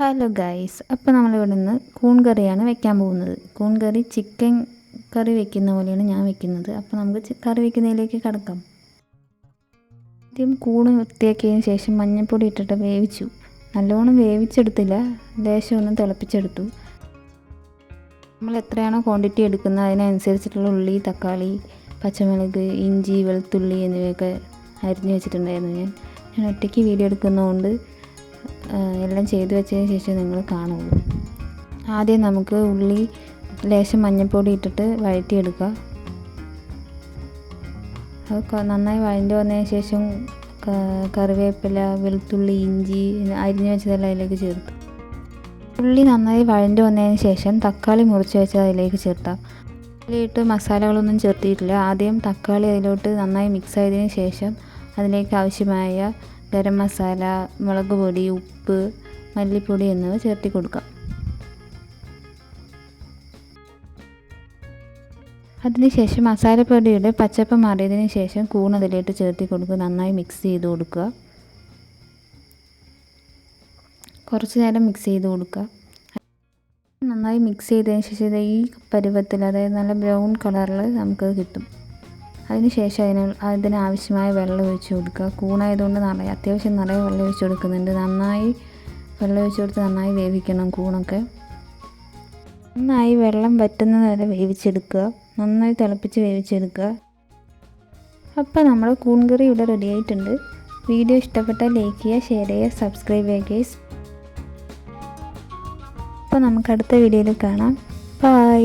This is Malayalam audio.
ഹലോ ഗൈസ് അപ്പോൾ നമ്മളിവിടെ നിന്ന് കൂൺ കറിയാണ് വെക്കാൻ പോകുന്നത്. കൂൺ കറി ചിക്കൻ കറി വെക്കുന്ന പോലെയാണ് ഞാൻ വെക്കുന്നത്. അപ്പോൾ നമുക്ക് കറി വെക്കുന്നതിലേക്ക് കിടക്കാം. ആദ്യം കൂണ് വൃത്തിയാക്കിയതിന് ശേഷം മഞ്ഞൾപ്പൊടി ഇട്ടിട്ട് വേവിച്ചു. നല്ലോണം വേവിച്ചെടുത്തില്ല. ലേശം ഒന്ന് തിളപ്പിച്ചെടുത്തു. നമ്മൾ എത്രയാണോ ക്വാണ്ടിറ്റി എടുക്കുന്നത് അതിനനുസരിച്ചിട്ടുള്ള ഉള്ളി തക്കാളി പച്ചമുളക് ഇഞ്ചി വെളുത്തുള്ളി എന്നിവയൊക്കെ അരിഞ്ഞു വെച്ചിട്ടുണ്ടായിരുന്നു ഞാൻ. ഞാൻ ഒറ്റയ്ക്ക് വീഡിയോ എടുക്കുന്നതുകൊണ്ട് എല്ലാം ചെയ്തു വെച്ചതിന് ശേഷം നിങ്ങൾ കാണുള്ളൂ ആദ്യം നമുക്ക് ഉള്ളി ലേശം മഞ്ഞൾപ്പൊടി ഇട്ടിട്ട് വഴറ്റിയെടുക്കുക. അത് നന്നായി വഴണ്ടി വന്നതിന് ശേഷം കറിവേപ്പില വെളുത്തുള്ളി ഇഞ്ചി അരിഞ്ഞു വെച്ചതെല്ലാം അതിലേക്ക് ചേർത്തു. ഉള്ളി നന്നായി വഴണ്ടി വന്നതിന് ശേഷം തക്കാളി മുറിച്ച് വെച്ചത് അതിലേക്ക് ചേർത്താം. അതിലിട്ട് മസാലകളൊന്നും ചേർത്തിയിട്ടില്ല ആദ്യം തക്കാളി അതിലോട്ട് നന്നായി മിക്സ് ആയതിനു ശേഷം അതിലേക്ക് ആവശ്യമായ ഗരം മസാല മുളക് പൊടി ഉപ്പ് മല്ലിപ്പൊടി എന്നിവ ചേർത്തി കൊടുക്കാം. അതിനുശേഷം മസാലപ്പൊടിയുടെ പച്ചപ്പ് മാറിയതിന് ശേഷം കൂൺ അതിലേക്ക് ചേർത്തി കൊടുക്കുക നന്നായി മിക്സ് ചെയ്ത് കൊടുക്കുക. കുറച്ച് നേരം മിക്സ് ചെയ്ത് കൊടുക്കുക. നന്നായി മിക്സ് ചെയ്തതിന് ശേഷം ഈ പരുവത്തിൽ അതായത് നല്ല ബ്രൗൺ കളറിൽ നമുക്കത് കിട്ടും. അതിന് ശേഷം അതിന് അതിനാവശ്യമായ വെള്ളം ഒഴിച്ച് കൊടുക്കുക. കൂണായതുകൊണ്ട് നിറയെ അത്യാവശ്യം നിറയെ വെള്ളം ഒഴിച്ച് കൊടുക്കുന്നുണ്ട്. നന്നായി വെള്ളം ഒഴിച്ച് കൊടുത്ത് നന്നായി വേവിക്കണം കൂണൊക്കെ. നന്നായി വെള്ളം വറ്റുന്നത് വരെ വേവിച്ചെടുക്കുക. നന്നായി തിളപ്പിച്ച് വേവിച്ചെടുക്കുക. അപ്പോൾ നമ്മുടെ കൂൺകറി ഇവിടെ റെഡി ആയിട്ടുണ്ട്. വീഡിയോ ഇഷ്ടപ്പെട്ടാൽ ലൈക്ക് ചെയ്യുക ഷെയർ ചെയ്യുക സബ്സ്ക്രൈബ് ചെയ്യുക ഗേസ് അപ്പോൾ നമുക്ക് അടുത്ത വീഡിയോയിൽ കാണാം. ബൈ